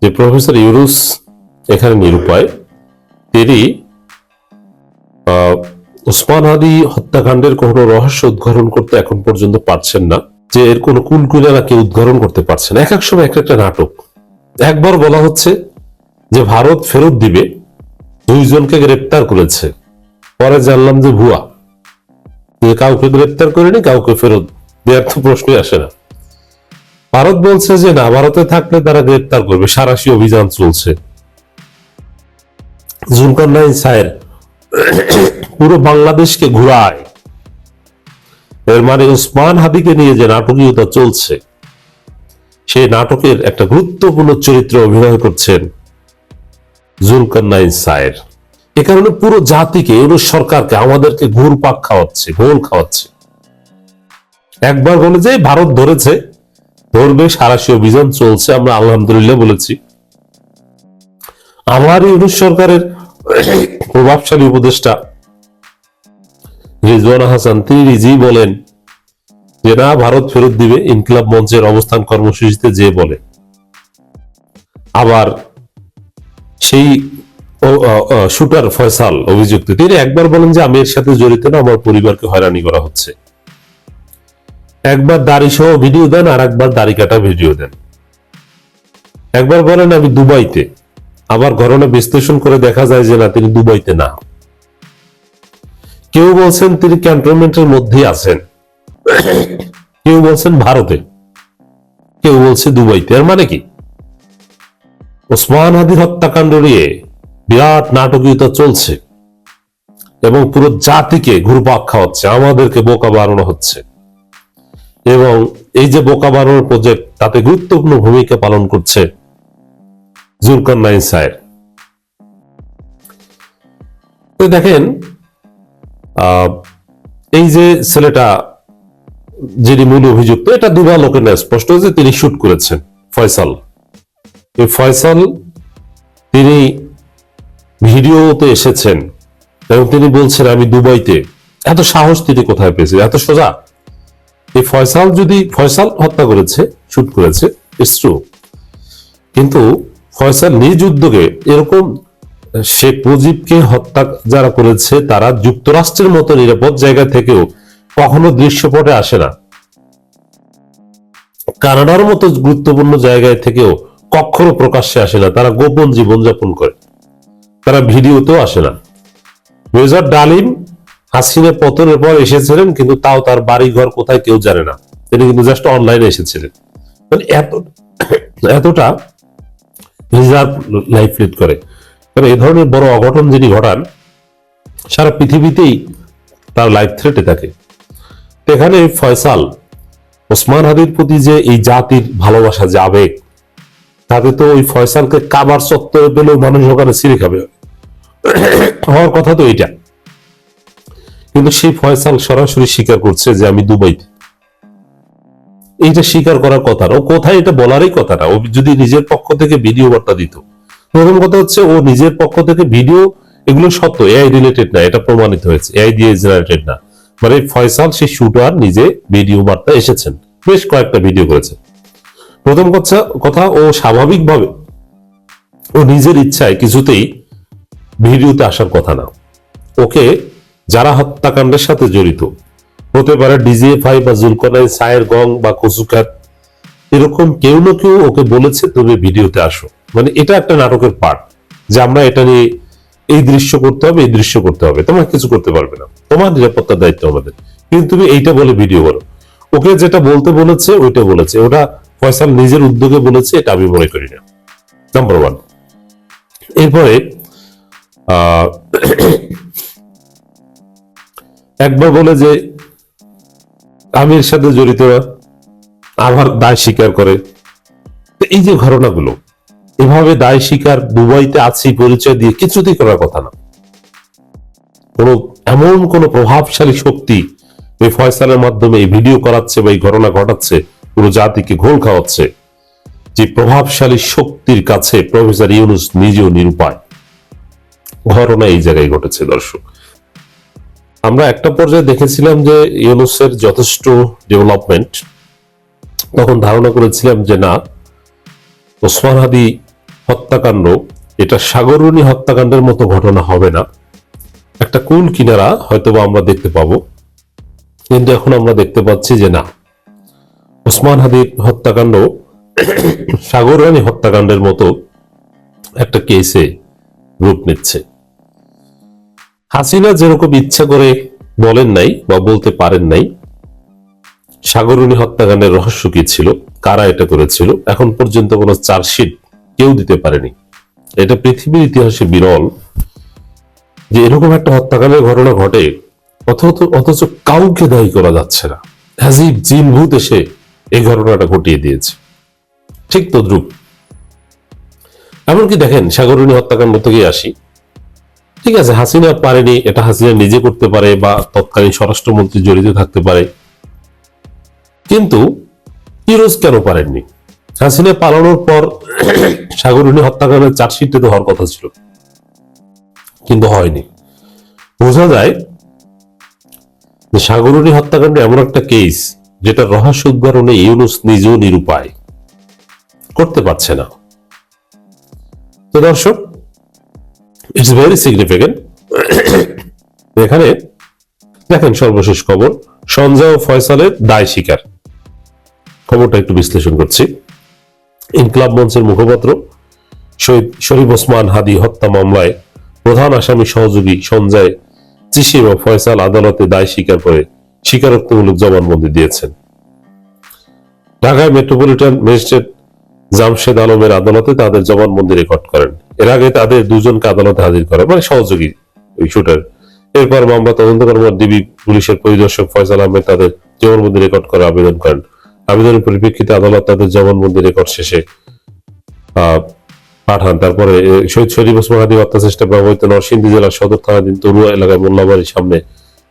যে প্রফেসর ইউরুস এখানে নিরুপায়, তিনি ওসমান আলী হত্যাকাণ্ডের কোনো রহস্য উদ্ঘাটন করতে এখন পর্যন্ত পারছেন না, যে এর কোনো কুলকুলারা কেউ উদ্ঘাটন করতে পারছে না। এক এক সময় এক একটা নাটক। একবার বলা হচ্ছে যে ভারত ফেরত দিবে, দুইজনকে গ্রেপ্তার করেছে। পরে জানলাম যে ভুয়া। কাউকে গ্রেপ্তার করেনি, কাউকে ফেরত তো প্রশ্নই আসে না। ভারত বলছে যে না, ভারতে থাকলে তারা গ্রেপ্তার করবে। সারাশি অভিযান চলছে। জুলকারনাইন সাহের পুরো বাংলাদেশকে ঘুরায়। এর মানে উসমান হাদিকে নিয়ে যে নাটকীয়তা চলছে সেই নাটকের একটা গুরুত্বপূর্ণ চরিত্রে অভিনয় করছেন জুলকারনাইন সায়ের এ কারণে পুরো জাতিকে ইউনুস সরকারকে আমাদেরকে ঘুর পাক খাওয়াচ্ছে, ঘোল খাওয়াচ্ছে। একবার বলে যে ভারত ধরেছে ধরবে সারাশি অভিযান চলছে, আমরা আলহামদুলিল্লাহ বলেছি। আমার ইউনুস সরকারের প্রভাবশালী উপদেষ্টা রিজওয়ানা হাসান, তিনি নিজেই বলেন যে, না, ভারত ফেরত দিবে, ইনকিলাব মঞ্চের অবস্থান কর্মসূচিতে যে বলে। আবার সেই শুটার ফয়সাল অভিযুক্ত, তিনি একবার বলেন যে, আমি এর সাথে জড়িত না, আমার পরিবারকে হয়রানি করা হচ্ছে। একবার দাড়ি সহ ভিডিও দেন আর একবার দাড়ি কাটা ভিডিও দেন। একবার বলেন আমি দুবাইতে। আবার ঘটনা বিশ্লেষণ করে দেখা যায় যে না, তিনি দুবাইতে না। কেউ বলছেন তিনি ক্যান্টনমেন্টের মধ্যেই আছেন। কেউ বলছেন ভারতে। কেউ বলছে দুবাইতে। এর মানে কি? ওসমান হাদির হত্যাকাণ্ড নিয়ে বিরাট নাটকীয়তা চলছে। এবং পুরো জাতিকে ঘুরপাক খাওয়াচ্ছে। আমাদেরকে বোকা বানানো হচ্ছে। এবং এই যে বোকা বানানোর প্রজেক্ট তাতে গুরুত্বপূর্ণ ভূমিকা পালন করছে জুলকার নাইন সাহেব। তো দেখেন এই যে ছেলেটা যিনি মূল অভিযুক্ত, এটা দুবার লোকের না স্পষ্ট যে তিনি শুট করেছেন, ফয়সাল। এই ফয়সাল তিনি ভিডিওতে এসেছেন এবং তিনি বলছেন, আমি দুবাইতে। এত সাহস তিনি কোথায় পেয়েছেন? এত সোজা? এই ফয়সাল যদি, ফয়সাল হত্যা করেছে, শুট করেছে ইটস ট্রু কিন্তু ফয়সাল নিজ উদ্যোগে এরকম শেখ মুজিবকে হত্যা যারা করেছে, তারা যুক্তরাষ্ট্রের মতো নিরাপদ জায়গা থেকেও কখনো দৃশ্যপটে আসে না। কানাডার মতো গুরুত্বপূর্ণ জায়গায় থেকেও কখনো প্রকাশ্যে আসে না। তারা গোপন জীবনযাপন করে। তারা ভিডিওতেও আসে না। মেজর ডালিম হাসিনা পতনের পর এসেছিলেন, কিন্তু তাও তার বাড়ি ঘর কোথায় কেউ জানে না। তিনি কিন্তু জাস্ট অনলাইনে এসেছিলেন। মানে এত, এতটা রিজার্ভ লাইফ লিড করে। কারণ এ ধরনের বড় অঘটন যিনি ঘটান, সারা পৃথিবীতেই তার লাইফ থ্রেটে থাকে। এখানে ফয়সাল, ওসমান হাদির প্রতি যে এই জাতির ভালোবাসা যে আবেগ তাতে তো ওই ফয়সালকে কাবার চত্বরে পেলেও মানুষ ওখানে ছিঁড়ে খাবে। হওয়ার কথা তো এইটা। কিন্তু সেই ফয়সাল সরাসরি স্বীকার করছে যে আমি দুবাইতে এইটা স্বীকার করার কথা ও কোথায় এটা বলারই কথা না। ও যদি নিজের পক্ষ থেকে ভিডিও বার্তা দিত। প্রথম কথা হচ্ছে ও নিজের পক্ষ থেকে ভিডিও এগুলো সত্য এআই রিলেটেড না, এটা প্রমাণিত হয়েছে। এআই দিয়ে জেনারেটেড না। মানে ফয়সাল, সেই শুটার নিজে ভিডিও বার্তা এসেছেন। বেশ কয়েকটা ভিডিও করেছে। প্রথম কথা কথা ও স্বাভাবিকভাবে ও নিজের ইচ্ছায় কিছুতেই ভিডিওতে আসার কথা না। ওকে যারা হত্যাকাণ্ডের সাথে জড়িত। হতে পারে ডিজিএফআই বা জুলকনাই সায়ের গং বা কচুকাত এরকম কেউ না কেউ ওকে বলেছে তুমি ভিডিওতে আসো। মানে এটা একটা নাটকের পার্ট, যে আমরা এটা নিয়ে এই দৃশ্য করতে হবে, এই দৃশ্য করতে হবে। তোমার কিছু করতে পারবে না। তোমার নিরাপত্তার দায়িত্ব আমাদের। কিন্তু তুমি এইটা বলে ভিডিও করো ওকে যেটা বলতে বলেছে, ওইটা বলেছে। ওটা ফয়সাল নিজের উদ্যোগে বলেছে, এটা আমি মনে করি না। নাম্বার ওয়ান এরপরে একবার বলে যে আমি এর সাথে জড়িত না আবার দায় স্বীকার করে। তো এই যে ঘটনাগুলো, এভাবে দায় স্বীকার দুবাইতে আছি, পরিচয় দিয়ে কিছুতেই করার কথা না। কোন এমন কোন প্রভাবশালী শক্তি এই ফয়সালের মাধ্যমে এই ভিডিও করাচ্ছে বা এই ঘটনা ঘটাচ্ছে, পুরো জাতিকে ঘোল খাওয়াচ্ছে, যে প্রভাবশালী শক্তির কাছে প্রফেসর ইউনুস নিজেও নিরুপায়। ঘটনা এই জায়গায় ঘটেছে, দর্শক। আমরা একটা পর্যায়ে দেখেছিলাম যে ইউনুসের যথেষ্ট ডেভেলপমেন্ট তখন ধারণা করেছিলাম যে না, ওসমান হাদি হত্যাকাণ্ড, এটা সাগরণী হত্যাকাণ্ডের মতো ঘটনা হবে না। একটা কুল কিনারা হয়তোবা আমরা দেখতে পাবো। কিন্তু এখন আমরা দেখতে পাচ্ছি যে না, ওসমান হাদির হত্যাকাণ্ড সাগররানী হত্যাকাণ্ডের মতো একটা কেসে রূপ নিচ্ছে। হাসিনা যেরকম ইচ্ছা করে বলেন নাই বা বলতে পারেন নাই সাগরণী হত্যাকাণ্ডের রহস্য কি ছিল? কারা এটা করেছিল? এখন পর্যন্ত কোনো চার্জশিট কেউ দিতে পারেনি। এটা পৃথিবীর ইতিহাসে বিরল যে এরকম একটা হত্যাকাণ্ডের ঘটনা ঘটে, অথচ কাউকে দায়ী করা যাচ্ছে না। হাজিব জিন ভূত এসে এই ঘটনাটা ঘটিয়ে দিয়েছে। ঠিক তদ্রুপ। এমনকি দেখেন সাগরণী হত্যাকাণ্ড থেকে আসি। ঠিক আছে, হাসিনা পারেনি, এটা হাসিনা নিজে করতে পারে বা তৎকালীন স্বরাষ্ট্রমন্ত্রী জড়িত থাকতে পারে। কিন্তু ফিরোজ কেন পারেননি? হাসিনা পালানোর পর সাগরণী হত্যাকাণ্ডের চার্জশিটে তো হওয়ার কথা ছিল। কিন্তু হয়নি। বোঝা যায় যে সাগরণী হত্যাকাণ্ড এমন একটা কেস যেটা রহস্য উদ্ঘাটনে ইউনুস নিজেও নিরুপায়। করতে পারছে না। তো দর্শক ইটস ভেরি সিগনিফিকেন্ট এখানে দেখেন সর্বশেষ খবর। সঞ্জয় ও ফয়সালের দায় স্বীকার। খবরটা একটু বিশ্লেষণ করছি। ইনকলাব মঞ্চের মুখপাত্র শহীদ শরীফ ওসমান হাদি হত্যা মামলায় প্রধান আসামি সহযোগী সঞ্জয় চিসিম ও ফয়সাল আদালতে দায় স্বীকার করে স্বীকারোক্তিমূলক জবানবন্দি দিয়েছেন। ঢাকায় মেট্রোপলিটন ম্যাজিস্ট্রেট জামশেদ আলমের আদালতে তাদের জবানবন্দি রেকর্ড করেন। এর আগে তাদের দুজনকে আদালতে হাজির করে মানে সহযোগী ওই শুটার। এরপর মামলা তদন্ত কর্মকর্তা ডিবি পুলিশের পরিদর্শক ফয়সাল আহমেদ তাদের জবানবন্দি রেকর্ড করে আবেদন করেন। আবেদনের পরিপ্রেক্ষিতে আদালত তাদের জবানবন্দি রেকর্ড শেষে পাঠান। তারপরে শহীদ শরীফ ওসমান হাদি হত্যা চেষ্টা ব্যবহৃত নরসিংদী জেলার সদর থানাধীন তরুয়া এলাকায় মোল্লাবাড়ির সামনে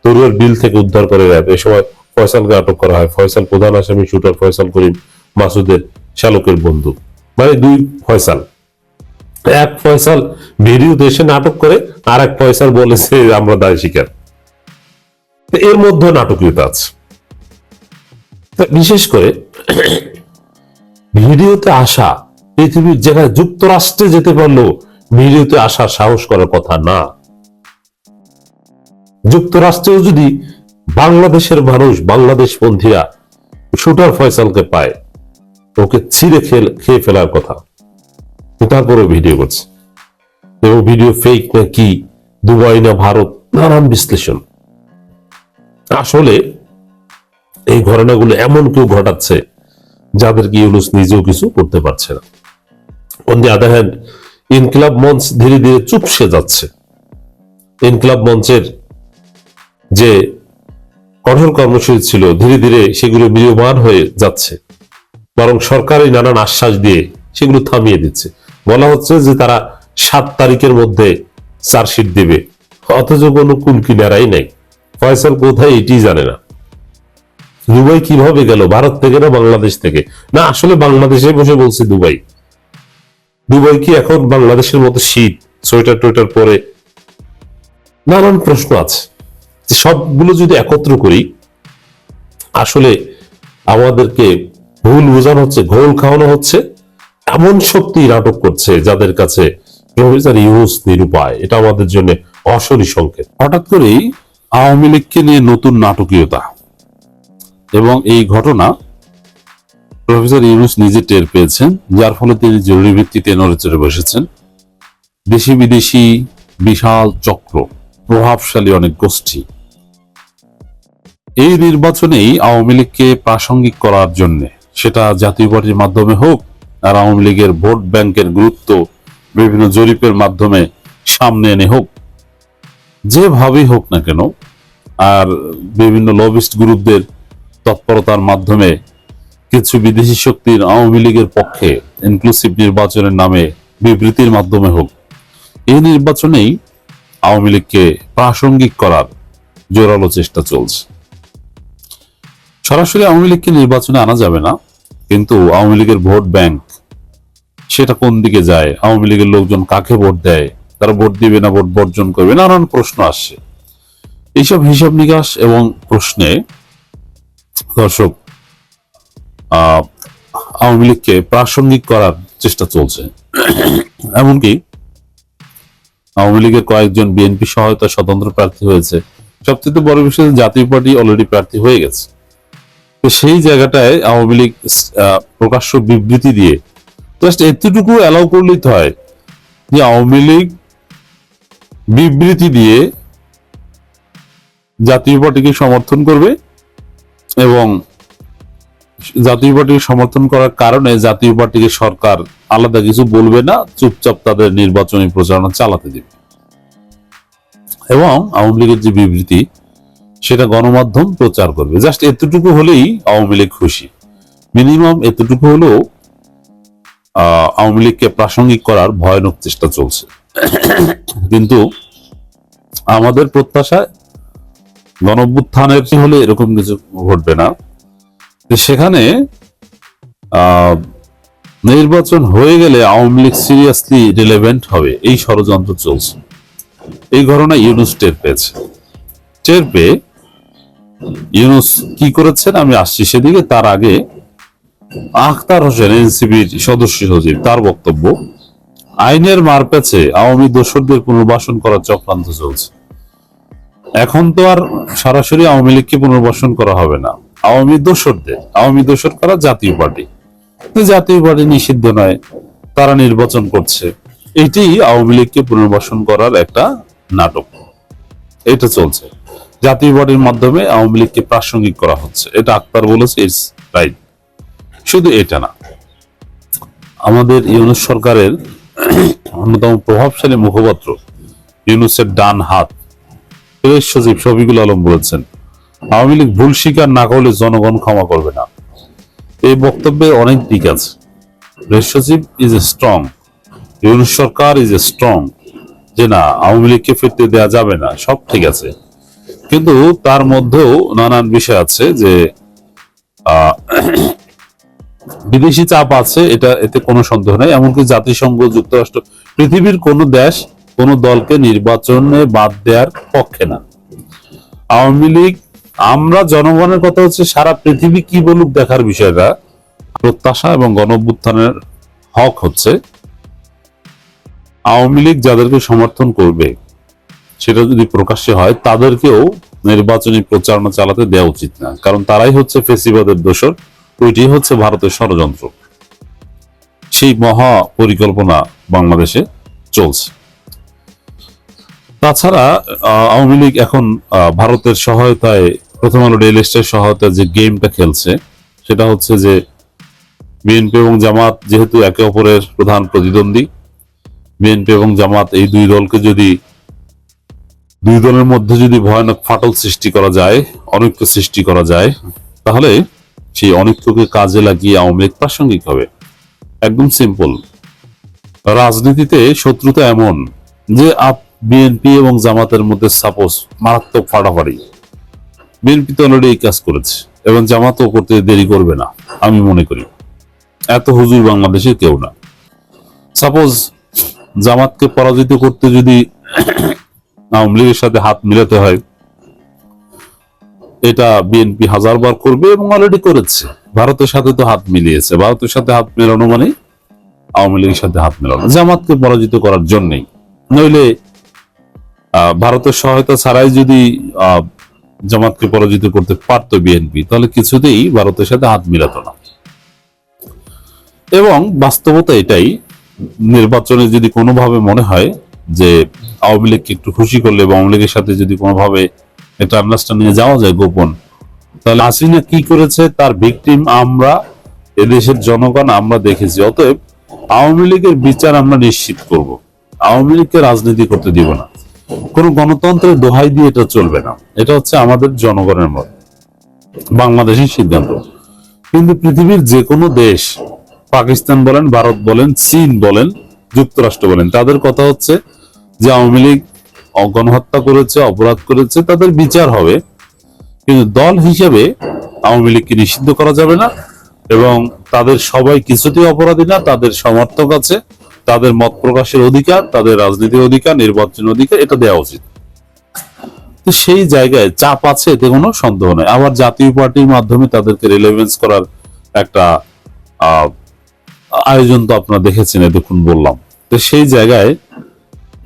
তরুয়ার বিল থেকে উদ্ধার করে র্যাব। এ সময় ফয়সালকে আটক করা হয়। ফয়সাল প্রধান আসামি শুটার ফয়সাল করিম মাসুদের চালকের বন্ধু। মানে দুই ফয়সাল। এক ফয়সাল ভিডিও দেশে নাটক করে, আর এক ফয়সাল বলেছে আমরা দায় স্বীকার। এর মধ্যে নাটকীয়তা আছে। বিশেষ করে ভিডিওতে আসা, পৃথিবীর যেখানে যুক্তরাষ্ট্রে যেতে পারল ভিডিওতে আসার সাহস করার কথা না। যুক্তরাষ্ট্রেও যদি বাংলাদেশের মানুষ বাংলাদেশ পন্থীরা শুটার ফয়সালকে পায়, ওকে ছিঁড়ে খেয়ে ফেলার কথা। তারপরে ভিডিও করছে। এবং ভিডিও ফেক না কি? দুবাই না ভারত? নানান বিশ্লেষণ। আসলে এই ঘটনাগুলো এমন কেউ ঘটাচ্ছে যাদেরকে ইউনুস নিজেও কিছু করতে পারছে না। অন দি আদার হ্যান্ড ইনকিলাব মঞ্চ ধীরে ধীরে চুপসে যাচ্ছে। ইনকিলাব মঞ্চের যে কঠোর কর্মসূচি ছিল, ধীরে ধীরে সেগুলো বিলীয়মান হয়ে যাচ্ছে। বরং সরকারি নানান আশ্বাস দিয়ে সেগুলো থামিয়ে দিচ্ছে। বলা হচ্ছে যে তারা সাত তারিখের মধ্যে চার্জশিট দেবে। অথচ কোনো কুল কিনারাই নাই। ফয়সাল কোথায় এটি জানে না। দুবাই কীভাবে গেল? ভারত থেকে না বাংলাদেশ থেকে? না, আসলে বাংলাদেশে বসে বলছে দুবাই। দুবাই কি এখন বাংলাদেশের মতো শীত, সোয়েটার টোয়েটার পরে? নানান প্রশ্ন আছে। সবগুলো যদি একত্র করি, আসলে আমাদেরকে ভুল বোঝানো হচ্ছে, ঘোল খাওয়ানো হচ্ছে এমন শক্তি নাটক করছে যাদের কাছে প্রফেসর নিরুপায়। এটা আমাদের জন্য অসরি সংকেত। হঠাৎ করেই আওয়ামী লীগকে নিয়ে নতুন নাটকীয়তা। এবং এই ঘটনা প্রফেসর ইউনুস নিজে টের পেয়েছেন, যার ফলে তিনি জরুরি ভিত্তিতে নড়ে চড়ে বসেছেন। দেশি বিদেশি বিশাল চক্র, প্রভাবশালী অনেক গোষ্ঠী। এই নির্বাচনেই আওয়ামী লীগকে প্রাসঙ্গিক করার জন্য, সেটা জাতীয় পার্টির মাধ্যমে হোক আর আওয়ামী লীগের ভোট ব্যাংকের গুরুত্ব বিভিন্ন জরিপের মাধ্যমে সামনে এনে হোক, যেভাবেই হোক না কেন, আর বিভিন্ন লবিস্ট গ্রুপদের তৎপরতার মাধ্যমে কিছু বিদেশি শক্তির আওয়ামী লীগের পক্ষে ইনক্লুসিভ নির্বাচনের নামে বিবৃতির মাধ্যমে হোক, এই নির্বাচনেই আওয়ামী লীগকে প্রাসঙ্গিক করার জোরালো চেষ্টা চলছে। সরাসরি আওয়ামী লীগকে নির্বাচনে আনা যাবে না, কিন্তু আওয়ামী লীগের ভোট ব্যাংক সেটা কোন দিকে যায়? আওয়ামী লীগের লোকজন কাকে ভোট দেয়? তারা ভোট দিবে না ভোট বর্জন করবে? নানান প্রশ্ন আসছে এইসব হিসাব নিকাশ এবং প্রশ্নে দর্শক আওয়ামী লীগকে প্রাসঙ্গিক করার চেষ্টা চলছে। এমনকি আওয়ামী লীগের কয়েকজন বিএনপি সহায়তা স্বতন্ত্র প্রার্থী হয়েছে। সবচেয়ে বড় বিষয় জাতীয় পার্টি অলরেডি প্রার্থী হয়ে গেছে। তো সেই জায়গাটায় আওয়ামী লীগ প্রকাশ্য বিবৃতি দিয়ে জাস্ট এতটুকু অ্যালাউ করলেই তো হয় যে আওয়ামী লীগ বিবৃতি দিয়ে জাতীয় পার্টিকে সমর্থন করবে এবং জাতীয় পার্টিকে সমর্থন করার কারণে জাতীয় পার্টিকে সরকার আলাদা কিছু বলবে না, চুপচাপ তাদের নির্বাচনী প্রচারণা চালাতে দেবে। এবং আওয়ামী লীগের যে বিবৃতি, সেটা গণমাধ্যম প্রচার করবে। জাস্ট এতটুকু হলেই আওয়ামী লীগ খুশি। মিনিমাম এতটুকু হলেও আওয়ামী লীগকে প্রাসঙ্গিক করার ভয়ানক চেষ্টা চলছে। কিন্তু আমাদের প্রত্যাশা গণভ্যুত্থানের হলে এরকম কিছু ঘটবে না। সেখানে নির্বাচন হয়ে গেলে আওয়ামী লীগ সিরিয়াসলি রিলেভেন্ট হবে। এই ষড়যন্ত্র চলছে। এই ঘটনা ইউনুস টের পেয়েছে। টের পেয়ে ইউনুস কি করেছেন আমি আসছি সেদিকে। তার আগে আখতার হোসেন, এনসিবির সদস্য সচিব, তার বক্তব্য, আইনের মার পেছে আওয়ামী দোসরদের পুনর্বাসন করার চক্রান্ত চলছে। এখন তো আর সরাসরি আওয়ামী লীগকে পুনর্বাসন করা হবে না। আওয়ামী দোসরদের আওয়ামী দোসর করা জাতীয় পার্টি। জাতীয় পার্টি নিষিদ্ধ নয়, তারা নির্বাচন করছে। এটি আওয়ামী লীগকে পুনর্বাসন করার একটা নাটক। এটা চলছে। জাতীয় পার্টির মাধ্যমে আওয়ামী লীগকে প্রাসঙ্গিক করা হচ্ছে। এটা আক্তার বলেছে ইটস রাইট শুধু এটা না, আমাদের ইউনুস সরকারের অন্যতম প্রভাবশালী মুখপাত্র ইউনুসের ডান হাত, প্রেস সচিব শফিকুল আলম বলেছেন, আওয়ামী লীগ ভুল স্বীকার না করলে জনগণ ক্ষমা করবে না। এই বক্তব্যে অনেক দিক আছে। প্রেস সচিব ইজ এ স্ট্রং ইউনুস সরকার ইজ এ স্ট্রং যে না, আওয়ামী লীগকে ফিরতে দেওয়া যাবে না, সব ঠিক আছে। কিন্তু তার মধ্যেও নানান বিষয় আছে যে বিদেশি চাপ আছে, এটা এতে কোনো সন্দেহ নেই। এমনকি জাতিসংঘ, যুক্তরাষ্ট্র, পৃথিবীর কোন দেশ কোন দলকে নির্বাচনে বাদ দেওয়ার পক্ষে না। আওয়ামী লীগ, আমরা জনগণের কথা হচ্ছে সারা পৃথিবী কি বলুক দেখার বিষয়টা, প্রত্যাশা এবং গণঅভ্যুত্থানের হক হচ্ছে, আওয়ামী লীগ যাদেরকে সমর্থন করবে, সেটা যদি প্রকাশ্যে হয়, তাদেরকেও নির্বাচনী প্রচারণা চালাতে দেওয়া উচিত না। কারণ তারাই হচ্ছে ফেসিবাদের দোষর। ওইটি হচ্ছে ভারতের ষড়যন্ত্র। সেই মহা পরিকল্পনা বাংলাদেশে চলছে। তাছাড়া আওয়ামী লীগ এখন ভারতের সহায়তায়, প্রথম আলো ডেইলি স্টার সহায়তায় যে গেমটা খেলছে, সেটা হচ্ছে যে বিএনপি এবং জামাত যেহেতু একে অপরের প্রধান প্রতিদ্বন্দ্বী, বিএনপি এবং জামাত এই দুই দলকে যদি, দুই দলের মধ্যে যদি ভয়ানক ফাটল সৃষ্টি করা যায়, অনৈক্য সৃষ্টি করা যায়, তাহলে সেই অনৈক্যকে কাজে লাগিয়ে আওয়ামী লীগ প্রাসঙ্গিক হবে একদম সিম্পল রাজনীতিতে শত্রুতা এমন যে আপ, বিএনপি এবং জামাতের মধ্যে সাপোজ মারাত্মক ফাটাফাড়ি বিএনপি তো অলরেডি এই কাজ করেছে এবং জামাতও করতে দেরি করবে না, আমি মনে করি। এত হুজুর বাংলাদেশে কেউ না। সাপোজ জামাতকে পরাজিত করতে যদি আওয়ামী লীগের সাথে হাত মিলাতে হয় এটা বিএনপি হাজারবার করবে এবং অলরেডি করেছে। ভারতের সাথে তো হাত মিলিয়েছে। ভারতের সাথে হাত মেলানো মানে আওয়ামী লীগের সাথে হাত মেলানো। জামাতকে পরাজিত করার জন্যই। নইলে ভারতের সহায়তা ছাড়াই যদি জামাতকে পরাজিত করতে পারতো বিএনপি, তাহলে কিছুতেই ভারতের সাথে হাত মিলাতো না। এবং বাস্তবতা এটাই, নির্বাচনে যদি কোনোভাবে মনে হয় যে আওয়ামী লীগকে একটু খুশি করলে বা আওয়ামী লীগের সাথে যদি কোনোভাবে একটা আন্ডারস্ট্যান্ডিং এ যাওয়া যায় গোপন। তাহলে হাসিনা কি করেছে? তার ভিকটিম আমরা, এদেশের জনগণ আমরা দেখেছি। অতএব আওয়ামী লীগের বিচার আমরা নিশ্চিত করব। আওয়ামী লীগকে রাজনীতি করতে দিব না। কোন গণতন্ত্রের দোহাই দিয়ে এটা চলবে না। এটা হচ্ছে আমাদের জনগণের মত। বাংলাদেশের সিদ্ধান্ত। কিন্তু পৃথিবীর যে কোনো দেশ, পাকিস্তান বলেন, ভারত বলেন, চীন বলেন, যুক্তরাষ্ট্র বলেন, তাদের কথা হচ্ছে যে আওয়ামী লীগ গণহত্যা করেছে, অপরাধ করেছে, তাদের বিচার হবে। কিন্তু দল হিসেবে আওয়ামী লীগকে নিষিদ্ধ করা যাবে না এবং তাদের সবাই কিছুতেই অপরাধী না, তাদের সমর্থক আছে, তাদের মত প্রকাশের অধিকার, তাদের রাজনীতির অধিকার নির্বাচন অধিকার, এটা দেওয়া উচিত। তো সেই জায়গায় চাপ আছে এতে কোনো সন্দেহ নেই। আবার জাতীয় পার্টির মাধ্যমে তাদেরকে রিলেভেন্স করার একটা আয়োজন তো আপনারা দেখেছেন এতক্ষণ বললাম। তো সেই জায়গায়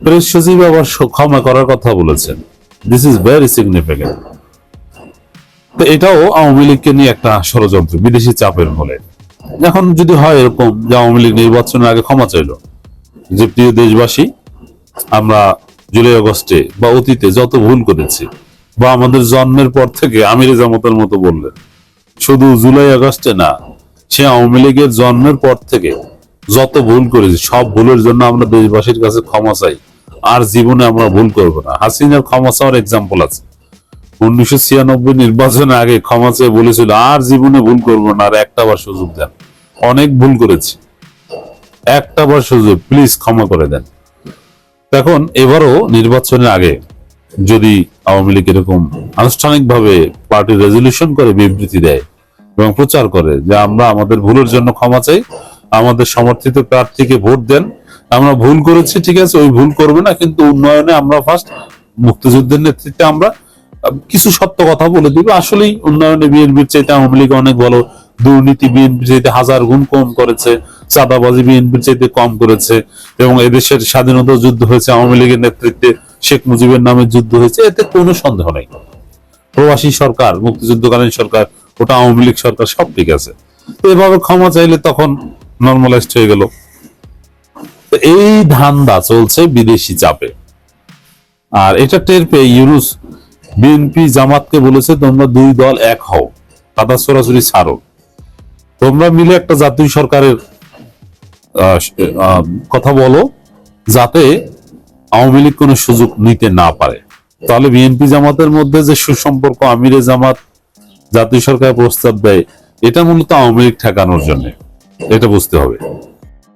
প্রেস সচিব আবার ক্ষমা করার কথা বলেছেন। দিস ইজ ভেরি সিগনিফিকেন্ট তো এটাও আওয়ামী লীগকে নিয়ে একটা ষড়যন্ত্র, বিদেশি চাপের ফলে। এখন যদি হয় এরকম যে আওয়ামী লীগ নির্বাচনের আগে ক্ষমা চাইলো। যে প্রিয় দেশবাসী, আমরা জুলাই আগস্টে বা অতীতে যত ভুল করেছি, বা আমাদের জন্মের পর থেকে আমির জামতের মতো বললেন, শুধু জুলাই আগস্টে না, সে আওয়ামী লীগের জন্মের পর থেকে যত ভুল করেছি, সব ভুলের জন্য আমরা দেশবাসীর কাছে ক্ষমা চাই। আর জীবনে আমরা ভুল করব না। হাসিনার ক্ষমা চাওয়ার এক্সাম্পল আছে। উনিশশো ছিয়ানব্বই নির্বাচনের আগে ক্ষমা চেয়ে বলেছিল, আর জীবনে ভুল করব না, আর একটা বার সুযোগ দেন। অনেক ভুল করেছি। একটা বার সুযোগ প্লিজ ক্ষমা করে দেন। এখন এবারও নির্বাচনের আগে যদি আওয়ামী লীগ এরকম আনুষ্ঠানিকভাবে পার্টি রেজলিউশন করে, বিবৃতি দেয় এবং প্রচার করে যে আমরা আমাদের ভুলের জন্য ক্ষমা চাই, আমাদের সমর্থিত প্রার্থীকে ভোট দেন আমরা ভুল করেছি, ঠিক আছে, ওই ভুল করবে না, কিন্তু উন্নয়নে আমরা ফার্স্ট মুক্তিযুদ্ধের নেতৃত্বে আমরা কিছু সত্য কথা বলে দিব। আসলেই উন্নয়নে বিএনপির চাইতে আওয়ামী লীগ অনেক ভালো, দুর্নীতি বিএনপির চাইতে হাজার গুণ কম করেছে, চাঁদাবাজি বিএনপির চাইতে কম করেছে, এবং এদেশের স্বাধীনতা যুদ্ধ হয়েছে, আওয়ামী লীগের নেতৃত্বে শেখ মুজিবের নামে যুদ্ধ হয়েছে, এতে কোনো সন্দেহ নেই। প্রবাসী সরকার, মুক্তিযুদ্ধকালীন সরকার, ওটা আওয়ামী লীগ সরকার সব ঠিক আছে। তো এভাবে ক্ষমা চাইলে তখন নর্মালাইজড হয়ে গেল। তো এই ধান্দা চলছে বিদেশি চাপে। আর এটা টের পেয়ে ইউনুস বিএনপি জামাতকে বলেছে, তোমরা দুই দল এক হও, তাতা সরাসরি ছাড়ো। তোমরা মিলে একটা জাতীয় সরকারের কথা বলো, যাতে আওয়ামী লীগ কোনো সুযোগ নিতে না পারে। তাহলে বিএনপি জামাতের মধ্যে যে সুসম্পর্ক, আমিরে জামাত জাতীয় সরকার প্রস্তাব দেয়, এটা মূলত আওয়ামী লীগ ঠেকানোর জন্য। এটা বুঝতে হবে।